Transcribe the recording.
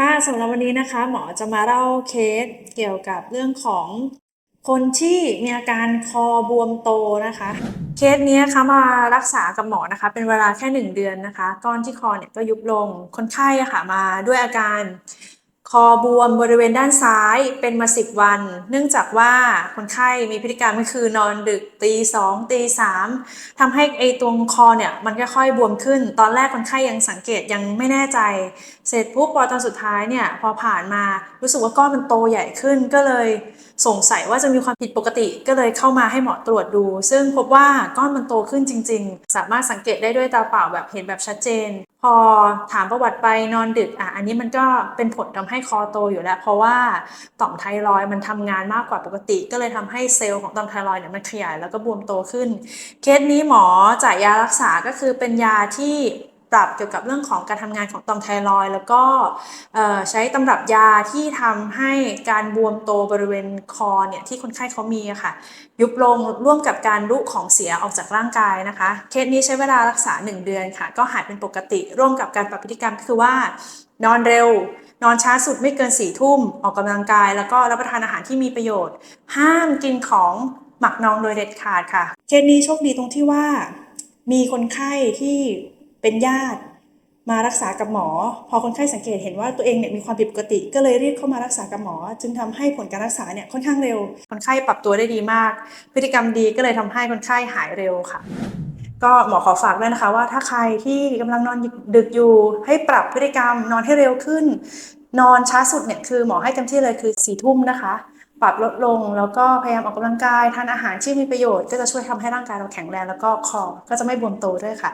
ค่ะสำหรับวันนี้นะคะหมอจะมาเล่าเคสเกี่ยวกับเรื่องของคนที่มีอาการคอบวมโตนะคะ เคสนี้คะมารักษากับหมอนะคะ เป็นเวลาแค่หนึ่งเดือนนะคะก้อนที่คอเนี่ยก็ยุบลงคนไข้ะค่ะมาด้วยอาการ คอบวมบริเวณด้านซ้ายเป็นมาสิบวัน เนื่องจากว่าคนไข้มีพฤติกรรมก็คือนอนดึกตีสองตีสามทำให้ไอตรงคอเนี่ยมันค่อยๆบวมขึ้น ตอนแรกคนไข้ยังสังเกตยังไม่แน่ใจ เสร็จปุ๊บพอตอนสุดท้ายเนี่ยพอผ่านมารู้สึกว่าก้อนมันโตใหญ่ขึ้นก็เลยสงสัยว่าจะมีความผิดปกติก็เลยเข้ามาให้หมอตรวจดู ซึ่งพบว่าก้อนมันโตขึ้นจริง ๆ สามารถสังเกตได้ด้วยตาเปล่าแบบเห็นแบบชัดเจนพอถามประวัติไปนอนดึกอะอันนี้มันก็เป็นผลทำให้คอโตอยู่แล้ว เพราะว่าต่อมไทรอยมันทำงานมากกว่าปกติ ก็เลยทำให้เซลล์ของต่อมไทรอยเนี่ยมันขยายแล้วก็บวมโตขึ้น เคสนี้หมอจ่ายยารักษาก็คือเป็นยาที่ ปรับเกี่ยวกับเรื่องของการทำงานของต่อมไทรอยแล้วก็ใช้ตำรับยาที่ทำให้การบวมโตบริเวณคอเนี่ยที่คนไข้เขามีอะค่ะ ยุบลงร่วมกับการลุของเสียออกจากร่างกายนะคะ เคสนี้ใช้เวลารักษา 1 เดือนค่ะ ก็หายเป็นปกติ ร่วมกับการปรับพฤติกรรมก็คือว่า นอนเร็วนอนช้าสุดไม่เกินสี่ทุ่มออกกำลังกาย แล้วก็รับประทานอาหารที่มีประโยชน์ ห้ามกินของหมักนองโดยเด็ดขาดค่ะ เคสนี้โชคดีตรงที่ว่า มีคนไข้ที่ เป็นญาติ มารักษากับหมอ พอคนไข้สังเกตเห็นว่าตัวเองเนี่ยมีความผิดปกติ ก็เลยรีบเข้ามารักษากับหมอ จึงทำให้ผลการรักษาเนี่ยค่อนข้างเร็ว คนไข้ปรับตัวได้ดีมาก พฤติกรรมดีก็เลยทำให้คนไข้หายเร็วค่ะก็หมอขอฝากด้วยนะคะว่าถ้าใครที่กำลังนอนดึกอยู่ ให้ปรับพฤติกรรมนอนให้เร็วขึ้น นอนช้าสุดเนี่ยคือหมอให้เต็มที่เลยคือสี่ทุ่มนะคะ ปรับลดลงแล้วก็พยายามออกกำลังกายทานอาหารที่มีประโยชน์ก็จะช่วยทำให้ร่างกายเราแข็งแรงแล้วก็คอก็จะไม่บวมโตด้วยค่ะ